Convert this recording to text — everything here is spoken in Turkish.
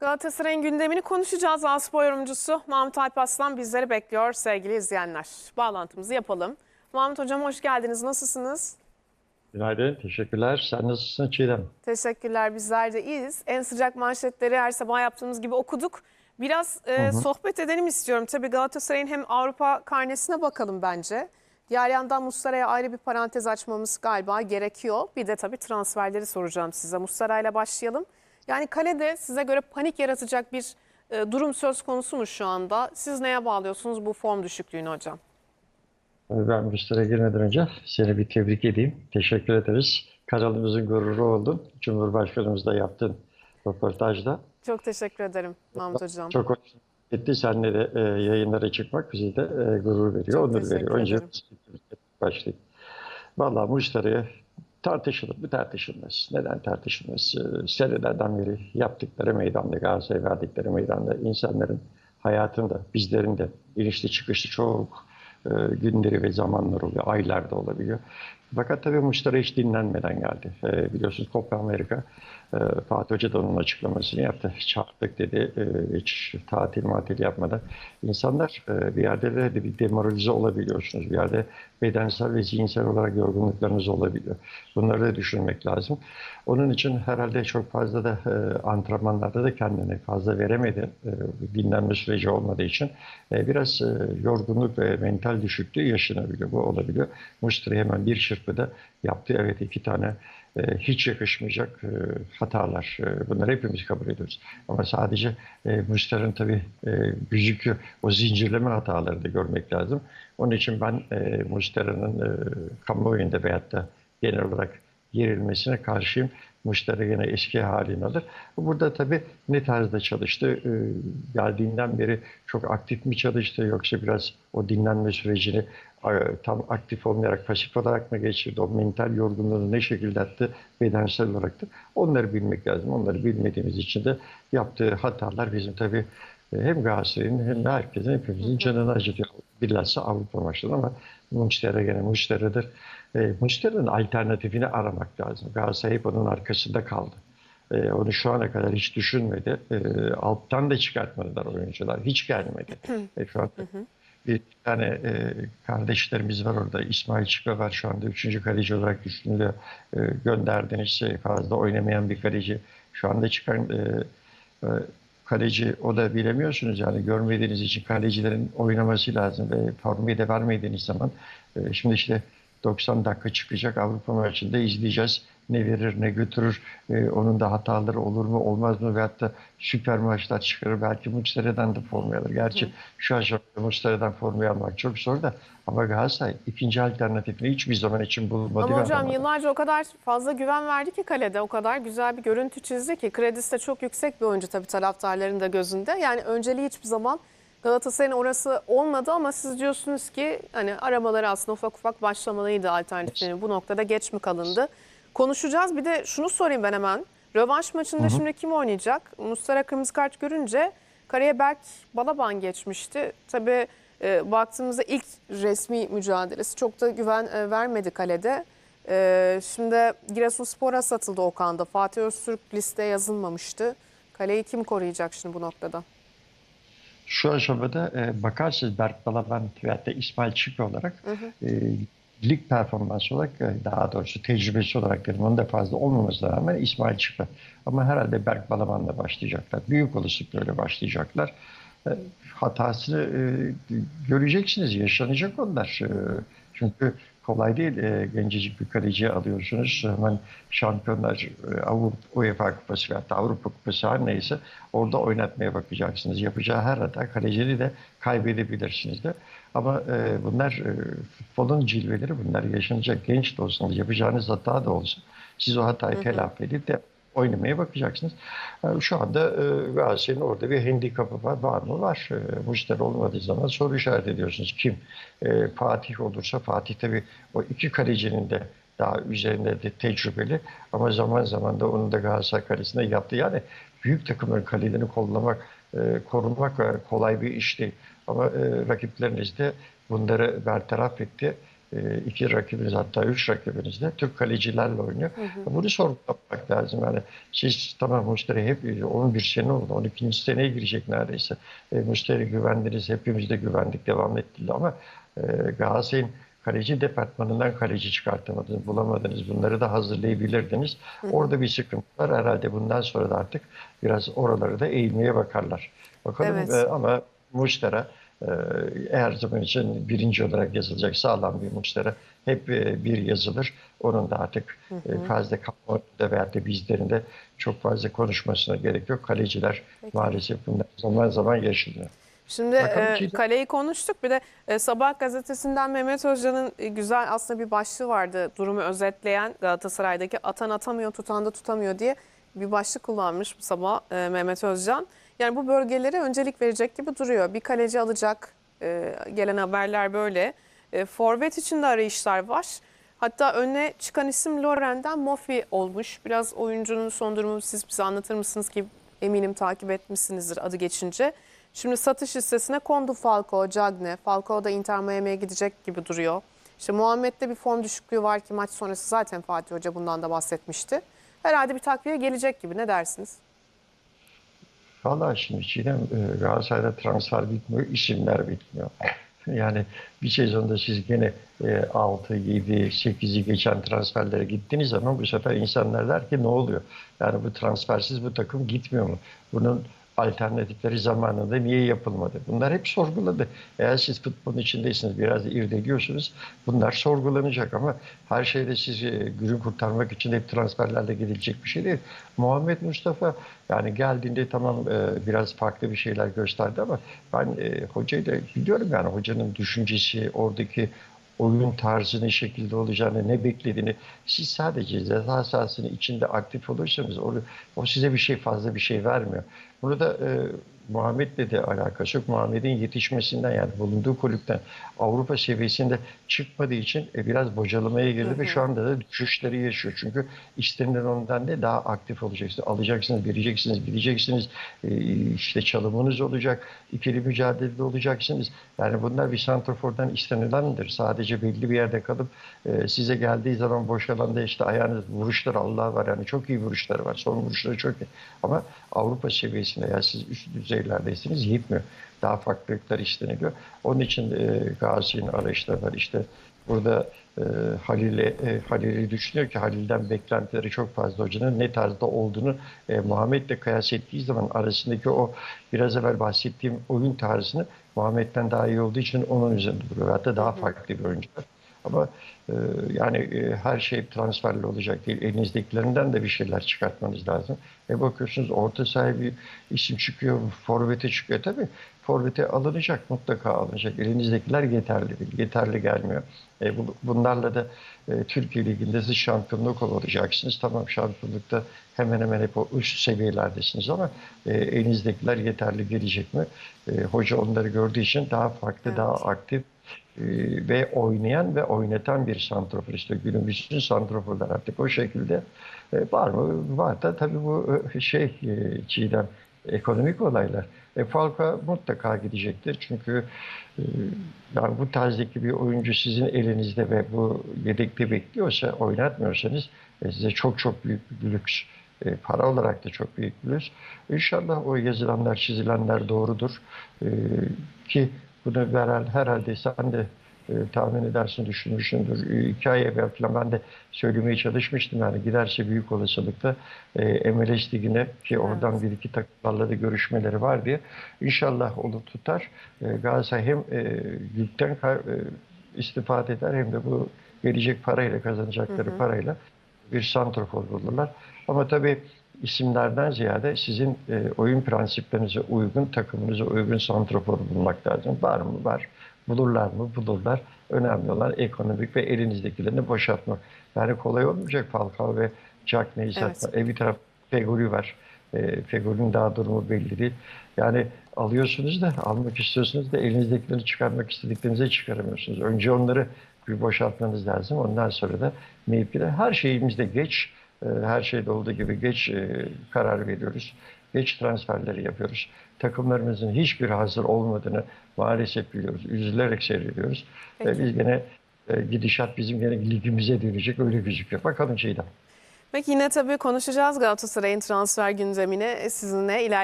Galatasaray'ın gündemini konuşacağız. Aspor yorumcusu Mahmut Alpaslan bizleri bekliyor sevgili izleyenler. Bağlantımızı yapalım. Mahmut Hocam hoş geldiniz. Nasılsınız? Günaydın, teşekkürler. Sen nasılsın Çiğdem? Teşekkürler. Bizler de iyiyiz. En sıcak manşetleri her sabah yaptığımız gibi okuduk. Biraz e, sohbet edelim istiyorum. Tabii Galatasaray'ın hem Avrupa karnesine bakalım bence. Diğer yandan Muslera'ya ayrı bir parantez açmamız galiba gerekiyor. Bir de tabii transferleri soracağım size. Muslera'yla başlayalım. Yani kalede size göre panik yaratacak bir e, durum söz konusu mu şu anda? Siz neye bağlıyorsunuz bu form düşüklüğünü hocam? Ben Müslere girmeden önce seni bir tebrik edeyim. Teşekkür ederiz. Kanalımızın gururu oldun. Cumhurbaşkanımızla yaptığın röportajda. Çok teşekkür ederim Mahmut Hocam. Çok hoş etti. Seninle de e, yayınlara çıkmak bize de e, gurur veriyor, Çok onur veriyor. Önce başlayayım. Vallahi Muşlara'ya tartışılır mı tartışılmaz. Neden tartışılmaz? Ee, Senelerden beri yaptıkları meydanda, Galatasaray verdikleri meydanda insanların hayatında, bizlerin de inişli çıkışlı çok e, günleri ve zamanlar oluyor, aylarda olabiliyor. Fakat tabii Muşlara hiç dinlenmeden geldi. E, biliyorsunuz Copa Amerika, e, Fatih Hoca da onun açıklamasını yaptı. Çarptık dedi, e, hiç tatil matil yapmadan. İnsanlar e, bir yerde de bir demoralize olabiliyorsunuz. Bir yerde bedensel ve zihinsel olarak yorgunluklarınız olabiliyor. Bunları da düşünmek lazım. Onun için herhalde çok fazla da e, antrenmanlarda da kendine fazla veremedi. E, dinlenme süreci olmadığı için e, biraz e, yorgunluk ve mental düşüklüğü yaşanabiliyor. Bu olabiliyor. Mustri hemen bir çırpıda yaptı. Evet iki tane e, hiç yakışmayacak e, hatalar. E, bunları hepimiz kabul ediyoruz. Ama sadece Muster'in tabii gözüküyor. O zincirleme hataları da görmek lazım. Onun için ben Muster'in e, kamuoyunda veyahut da genel olarak yerilmesine karşıyım. Muştera gene eski halini alır. Burada tabii ne tarzda çalıştı? Ee, geldiğinden beri çok aktif mi çalıştı yoksa biraz o dinlenme sürecini tam aktif olmayarak pasif olarak mı geçirdi? O mental yorgunluğunu ne şekilde attı? Bedensel olarak da onları bilmek lazım. Onları bilmediğimiz için de yaptığı hatalar bizim tabii e, hem Galatasaray'ın hem de herkesin hepimizin canını acıtıyor. Bilhassa Avrupa maçları ama Muştera gene Muştera'dır. E, Muştera'nın alternatifini aramak lazım. Galatasaray hep onun arkasında kaldı. E, onu şu ana kadar hiç düşünmedi. E, alttan da çıkartmadılar oyuncular. Hiç gelmedi. e, şu anda bir tane e, kardeşlerimiz var orada. İsmail Çıkma var şu anda. Üçüncü kaleci olarak düşünülüyor. E, gönderdiğiniz şey fazla oynamayan bir kaleci. Şu anda çıkan e, e, kaleci o da bilemiyorsunuz yani görmediğiniz için kalecilerin oynaması lazım ve formayı da vermediğiniz zaman e, şimdi işte 90 dakika çıkacak Avrupa maçında izleyeceğiz. Ne verir ne götürür, e, onun da hataları olur mu olmaz mı veyahut da süper maçlar çıkarır. Belki Mustafa'dan da formayı alır. Gerçi şu aşamada Mustafa'dan formayı almak çok zor da ama Galatasaray ikinci alternatifini hiçbir zaman için bulmadı. Ama hocam yıllarca o kadar fazla güven verdi ki kalede. O kadar güzel bir görüntü çizdi ki. Kredisi de çok yüksek bir oyuncu tabii taraftarların da gözünde. Yani önceliği hiçbir zaman Galatasaray'ın orası olmadı ama siz diyorsunuz ki hani aramaları aslında ufak ufak başlamalıydı alternatiflerini. Bu noktada geç mi kalındı? Konuşacağız. Bir de şunu sorayım ben hemen. Rövanş maçında şimdi kim oynayacak? Mustara kırmızı kart görünce kareye Berk Balaban geçmişti. Tabii e, baktığımızda ilk resmi mücadelesi çok da güven e, vermedi kalede. E, şimdi Giresunspor'a satıldı Okan'da. Fatih Öztürk listeye yazılmamıştı. Kaleyi kim koruyacak şimdi bu noktada? Şu aşamada e, bakarsınız Berk Balaban veyahut da İsmail Çipi olarak e, lig performansı olarak e, daha doğrusu tecrübesi olarak dedim onun da fazla olmamasına rağmen İsmail Çipi. Ama herhalde Berk Balaban'la başlayacaklar. Büyük olasılıkla öyle başlayacaklar. E, hatasını e, göreceksiniz, yaşanacak onlar. Çünkü kolay değil. E, gencecik bir kaleciyi alıyorsunuz. Hemen şampiyonlar, e, Avrupa, UEFA Kupası veya Avrupa Kupası her neyse orada oynatmaya bakacaksınız. Yapacağı her hata kalecini de kaybedebilirsiniz de. Ama e, bunlar e, futbolun cilveleri bunlar yaşanacak. Genç de olsanız yapacağınız hata da olsa siz o hatayı telafi edip de oynamaya bakacaksınız. Yani şu anda e, Galatasaray'ın orada bir handikapı var. Var mı? Var. E, Muşter olmadığı zaman soru işaret ediyorsunuz. Kim? E, Fatih olursa Fatih tabii o iki kalecinin de daha üzerinde de tecrübeli ama zaman zaman da onun da Galatasaray kalesinde yaptı. Yani büyük takımların kalelerini kollamak, e, korumak e, kolay bir iş değil. Ama rakipleriniz de bunları bertaraf etti. E, iki rakibiniz hatta üç rakibiniz de Türk kalecilerle oynuyor. Bunu sorgulamak lazım. Yani siz tamam Mustera hep 11 sene oldu. 12. seneye girecek neredeyse. E, Mustera güvendiniz. Hepimiz de güvendik. Devam ettiler ama e, Galatasaray'ın kaleci departmanından kaleci çıkartamadınız, bulamadınız. Bunları da hazırlayabilirdiniz. Orada bir sıkıntı var. Herhalde bundan sonra da artık biraz oraları da eğilmeye bakarlar. Bakalım Evet. e, ama Mustera e, her zaman için birinci olarak yazılacak sağlam bir Mustera hep e, bir yazılır. Onun da artık e, fazla kamuoyunda veyahut da bizlerin de çok fazla konuşmasına gerek yok. Kaleciler maalesef bunlar zaman zaman yaşanıyor. Şimdi e, kaleyi konuştuk. Bir de e, Sabah gazetesinden Mehmet Özcan'ın e, güzel aslında bir başlığı vardı. Durumu özetleyen Galatasaray'daki atan atamıyor, tutan da tutamıyor diye bir başlık kullanmış bu sabah e, Mehmet Özcan. Yani bu bölgelere öncelik verecek gibi duruyor. Bir kaleci alacak. E, gelen haberler böyle. E, Forvet için de arayışlar var. Hatta önüne çıkan isim Loren'den Mofi olmuş. Biraz oyuncunun son durumunu siz bize anlatır mısınız ki eminim takip etmişsinizdir adı geçince. Şimdi satış listesine kondu Falcao, Cagne. Falcao da Inter Miami'ye gidecek gibi duruyor. İşte Muhammed'de bir form düşüklüğü var ki maç sonrası zaten Fatih Hoca bundan da bahsetmişti. Herhalde bir takviye gelecek gibi. Ne dersiniz? Valla şimdi Çiğdem e, Galatasaray'da transfer bitmiyor, isimler bitmiyor. Yani bir sezonda siz gene e, 6, 7, 8'i geçen transferlere gittiğiniz zaman bu sefer insanlar der ki ne oluyor? Yani bu transfersiz bu takım gitmiyor mu? Bunun alternatifleri zamanında niye yapılmadı? Bunlar hep sorguladı. Eğer siz futbolun içindeyseniz biraz irdeliyorsunuz. Bunlar sorgulanacak ama her şeyde sizi günü kurtarmak için hep transferlerle gidilecek bir şey değil. Muhammed Mustafa yani geldiğinde tamam e, biraz farklı bir şeyler gösterdi ama ben e, hocayı da biliyorum yani hocanın düşüncesi, oradaki oyun tarzı ne şekilde olacağını, ne beklediğini siz sadece ceza sahasının içinde aktif olursanız o, o size bir şey fazla bir şey vermiyor. Bunu da e, Muhammed'le de alakası yok. Muhammed'in yetişmesinden yani bulunduğu kulüpten Avrupa seviyesinde çıkmadığı için e, biraz bocalamaya girdi ve şu anda da düşüşleri yaşıyor. Çünkü istenilen ondan de daha aktif olacaksınız. Alacaksınız, vereceksiniz, gideceksiniz. E, işte çalımınız olacak. ikili mücadelede olacaksınız. Yani bunlar bir santrafordan istenilendir. Sadece belli bir yerde kalıp e, size geldiği zaman boş alanda işte ayağınız vuruşlar Allah var. Yani çok iyi vuruşları var. Son vuruşları çok iyi. Ama Avrupa seviyesinde ya siz üst düzeylerdeyseniz yetmiyor. Daha farklılıklar isteniliyor. Onun için e, Gazi'nin arayışları var. İşte burada e, Halil'e e, Halil'i düşünüyor ki Halil'den beklentileri çok fazla hocanın ne tarzda olduğunu e, Muhammed'le kıyas ettiği zaman arasındaki o biraz evvel bahsettiğim oyun tarzını Muhammed'den daha iyi olduğu için onun üzerinde duruyor. Hatta daha farklı bir oyuncu. Ama e, yani e, her şey transferli olacak değil. Elinizdekilerinden de bir şeyler çıkartmanız lazım. E bakıyorsunuz orta sahibi isim çıkıyor, forvete çıkıyor. Tabii forvete alınacak, mutlaka alınacak. Elinizdekiler yeterli değil, yeterli gelmiyor. E, bu, bunlarla da e, Türkiye Ligi'nde siz şampiyonluk olacaksınız. Tamam şampiyonlukta hemen hemen hep o üst seviyelerdesiniz ama e, elinizdekiler yeterli gelecek mi? E, hoca onları gördüğü için daha farklı, Evet. daha aktif ve oynayan ve oynatan bir santrafor işte günümüzün santraforlar artık o şekilde E, var mı? Var da tabii bu e, şey e, Çiğdem ekonomik olaylar. E, Falcao mutlaka gidecektir çünkü e, yani bu tarzdaki bir oyuncu sizin elinizde ve bu yedekte bekliyorsa oynatmıyorsanız e, size çok çok büyük bir lüks. E, para olarak da çok büyük bir lüks. İnşallah o yazılanlar, çizilenler doğrudur. E, ki bunu veren herhalde sen de e, tahmin edersin, düşünmüşsündür. E, iki ay evvel falan ben de söylemeye çalışmıştım. Yani giderse büyük olasılıkla e, MLS Ligi'ne ki oradan bir iki takımlarla da görüşmeleri var diye. İnşallah onu tutar. E, Galatasaray hem e, yükten e, istifade eder hem de bu gelecek parayla kazanacakları parayla bir santrafor bulurlar. Ama tabii isimlerden ziyade sizin e, oyun prensiplerinize uygun, takımınıza uygun santrafor bulmak lazım. Var mı? Var. Bulurlar mı? Bulurlar. Önemli olan ekonomik ve elinizdekilerini boşaltmak. Yani kolay olmayacak Falcao ve Jack neyse. Evet. E, bir taraf Fegoli var. E, Fegoli'nin daha durumu belli değil. Yani alıyorsunuz da, almak istiyorsunuz da elinizdekileri çıkarmak istediklerinize çıkaramıyorsunuz. Önce onları bir boşaltmanız lazım. Ondan sonra da mevkiler. Her şeyimizde geç, her şeyde olduğu gibi geç e, karar veriyoruz. Geç transferleri yapıyoruz. Takımlarımızın hiçbir hazır olmadığını maalesef biliyoruz. Üzülerek seyrediyoruz. Peki. E, biz gene e, gidişat bizim yine ligimize dönecek öyle gözüküyor. Bakalım şeyden. Peki yine tabii konuşacağız Galatasaray'ın transfer gündemini sizinle ilerleyen